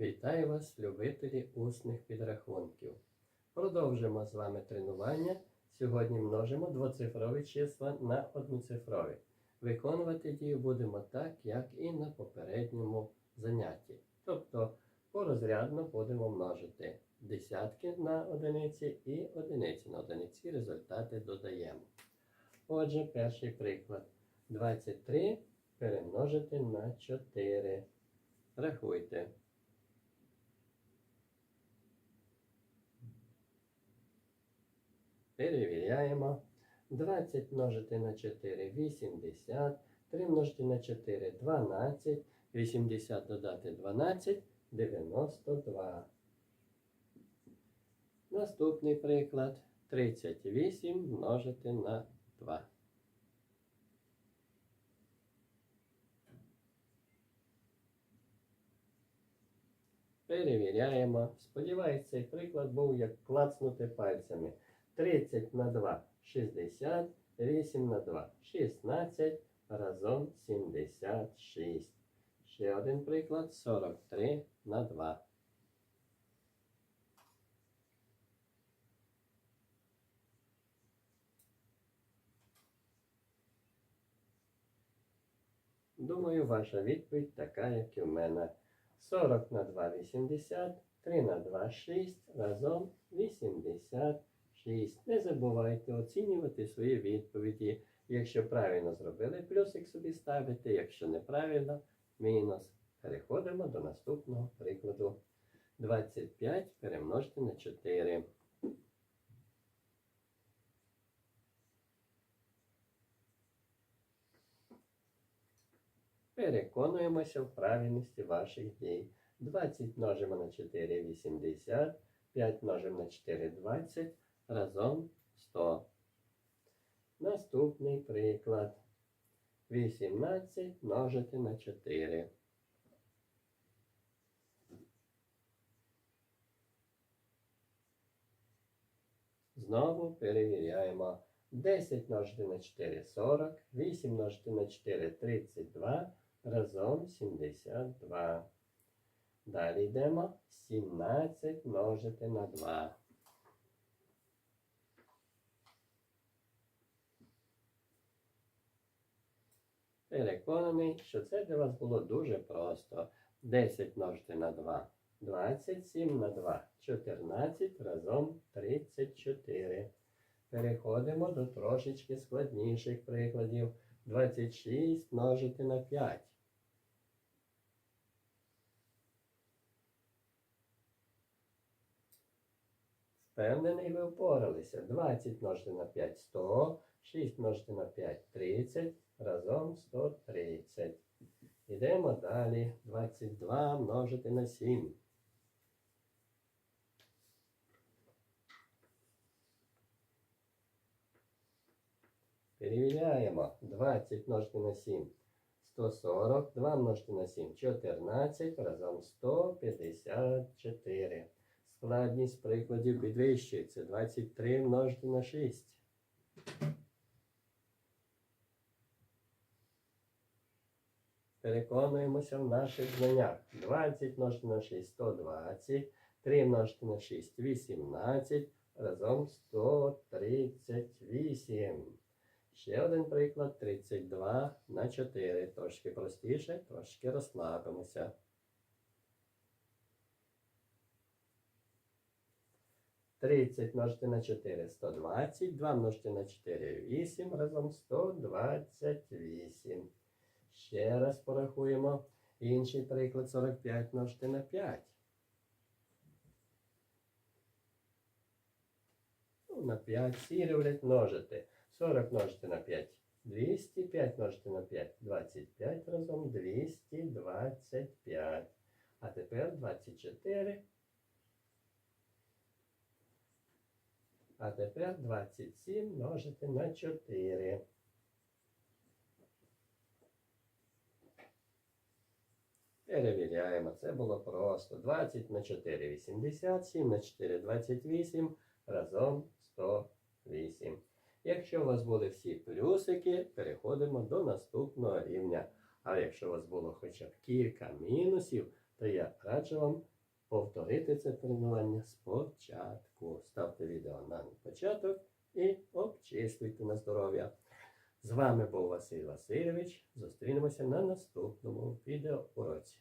Вітаю вас, любителі усних підрахунків. Продовжимо з вами тренування. Сьогодні множимо двоцифрові числа на одноцифрові. Виконувати дію будемо так, як і на попередньому занятті. Тобто порозрядно будемо множити десятки на одиниці і одиниці на одиниці. Результати додаємо. Отже, перший приклад. 23 перемножити на 4. Рахуйте. Перевіряємо. 20 множити на 4 80. 3 множити на 4 12. 80 додати 12 92. Наступний приклад. 38 множити на 2. Перевіряємо. Сподіваюсь, цей приклад був як клацнути пальцями. 30 на 2 60, 8 на 2 16, разом 76. Ще один приклад 43 на 2. Думаю, ваша відповідь така, як і в мене. 40 на 2 80, 3 на 2 6, разом 86. Не забувайте оцінювати свої відповіді. Якщо правильно зробили, плюсик собі ставите, якщо неправильно, мінус. Переходимо до наступного прикладу. 25 перемножити на 4. Переконуємося в правильності ваших дій. 20 множимо на 4 80, 5 множимо на 4 20, разом 100. Наступний приклад. 18 множити на 4. Знову перевіряємо. 10 множити на 4 40, 8 множити на 4 32, разом 72. Далі йдемо 17 множити на 2. Переконаний, що це для вас було дуже просто. 10 множити на 2. 27 на 2. 14 разом 34. Переходимо до трошечки складніших прикладів. 26 множити на 5. Впевнений, ви впоралися. 20 множити на 5 100, 6 множити на 5 30, разом 130. Йдемо далі. 22 множити на 7. Перевіряємо. 20 множити на 7. 140. 2 множити на 7. 14. Разом 154. Складність прикладів підвищується. 23 множити на 6. Переконуємося в наших знаннях. 20 множити на 6 120. 3 множити на 6 18. Разом 138. Ще один приклад 32 на 4. Трошки простіше, трошки розслабимося. Тридцять множити на 4 120, 2 множити на 4 8, разом 128. Ще раз порахуємо. Інший приклад 45 множити на 5. Ну, на 5 всі люблять множити. 40 множити на 5 200, 5 множити на 5 25 разом 225. А тепер 24. А тепер 27 множити на 4. Перевіряємо. Це було просто. 20 на 4 80, 7 на 4 28, разом 108. Якщо у вас були всі плюсики, переходимо до наступного рівня. А якщо у вас було хоча б кілька мінусів, то я раджу вам повторити це тренування спочатку. Ставте відео на початок і обчислюйте на здоров'я. З вами був Василь Васильович. Зустрінемося на наступному відеоуроці.